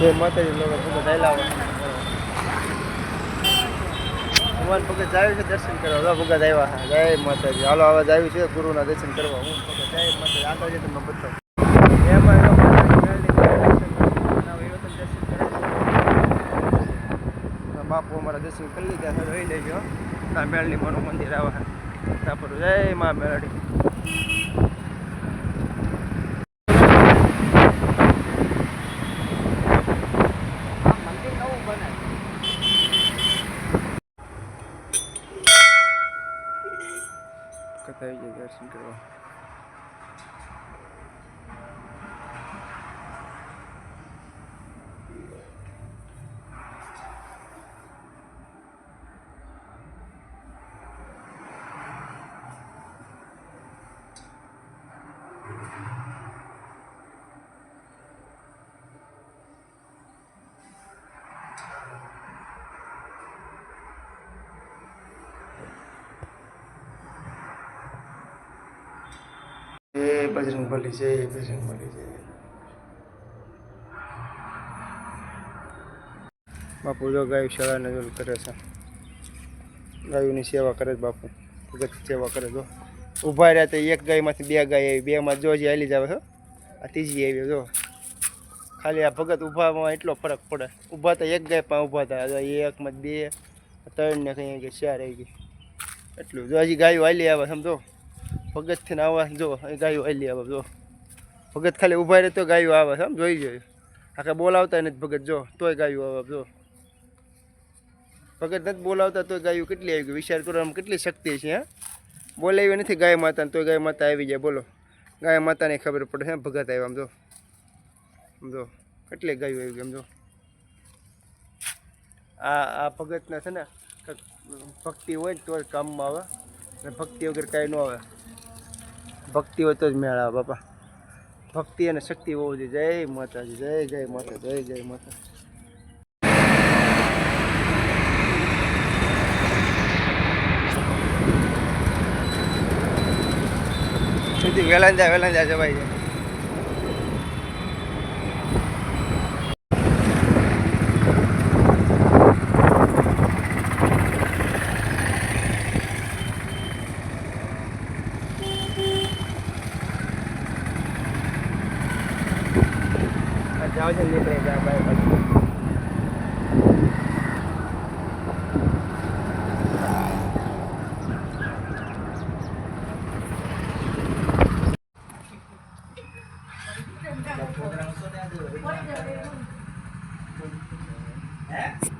જય માતાજી લોકો ભગત આયલા ભગવાન ભગત આવ્યું છે, દર્શન કરવા. જો ભગત આવ્યા જય માતાજી. હાલો આવાજ આવ્યું છે ગુરુના દર્શન કરવા. હું ભગત માતાજી. આગળ જઈને તમને બતાવું. એમાં બાપુ અમારા દર્શન કરી લીધા. રહી લેજો. ત્યાં મેળની માનું મંદિર આવે. ત્યાં પર જય મા મેળડી કથા આવી બજરંગ બલી જય બજરંગ બલી જય બાપુ જો ગાયું શાળાને જો કરે છે. ગાયોની સેવા કરે છે બાપુ. ભગત સેવા કરે જો. ઊભા રહ્યા તો એક ગાયમાંથી બે ગાય આવી, બેમાં જો હજી હાલી જ આવે છે, આ ત્રીજી આવી, જો. ખાલી આ ભગત ઊભામાં એટલો ફરક પડે. ઊભા તો એક ગાય પણ ઊભા હતા એકમાં બે ત્રણ ને કંઈ ચાર આવી ગઈ. એટલું. જો હજી ગાયો હાલી આવે સમજો. ભગતથી ને આવા, જો ગાયો હાલી આવે, જો. ભગત ખાલી ઊભા રહે તો ગાયો આવે છે આમ જોઈ. જોયું આખા બોલાવતા નથી ભગત, જો, તોય ગાયો આવે, જો. ભગત નથી બોલાવતા, તોય ગાયું કેટલી આવી ગઈ? વિચાર કરો આમ કેટલી શક્તિ છે, હા? બોલાવી નથી ગાય માતાને, તોય ગાય માતા આવી જાય, બોલો. ગાય માતાને ખબર પડે છે ભગત આવ્યો, આમ જો. આમ જો, કેટલી ગાયો આવી ગઈ, આમ જો. આ આ ભગતના છે ને ભક્તિ હોય ને તો કામમાં આવે. અને ભક્તિ વગર કાંઈ ન આવે. ભક્તિ હોય તો જ મેળ આવે, બાપા. ભક્તિ અને શક્તિ હોવું જોઈએ જય માતાજી, જય જય માતા, જય જય માતા. વેલાંજા વેલાંજા જવાય જાય థౌజండ్ లీటర్ యాభై Yeah.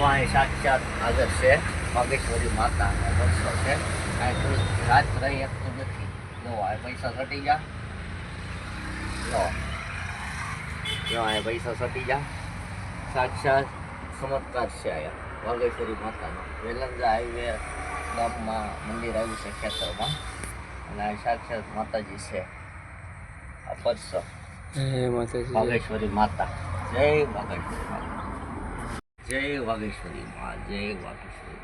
જોવા સાક્ષાત હાજર છે. વાગેશ્વરી માતા વર્ષો છે. કાંઈ કોઈ રાત રહી શકતું નથી. જો આ પૈસા સટી જા. લો જો આ પૈસા સટી જા સાક્ષાત ચમત્કાર છે અહીંયા. વાગેશ્વરી માતાનો વેલંજા હાઈવે ગામમાં મંદિર આવ્યું છે ખેતરમાં. અને આ સાક્ષાત માતાજી છે. આ પરસો. જય માતાજી. વાગેશ્વરી માતા. જય વાગેશ્વરી માતા. जय वागेश्वरी माँ, जय वागेश्वरी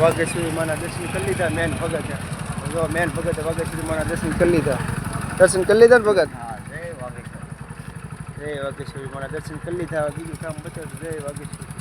वागेश्वरी मैं दर्शन कर लीधा मेन भगत है जो भगत है वागेश्वरी मैं दर्शन कर लीधा दर्शन कर लीधा भगत हाँ જય વાગેશ્વરી. મારા દર્શન કરી લીધા બીજું કામ બતાવ્યું જય વાગેશ્વરી.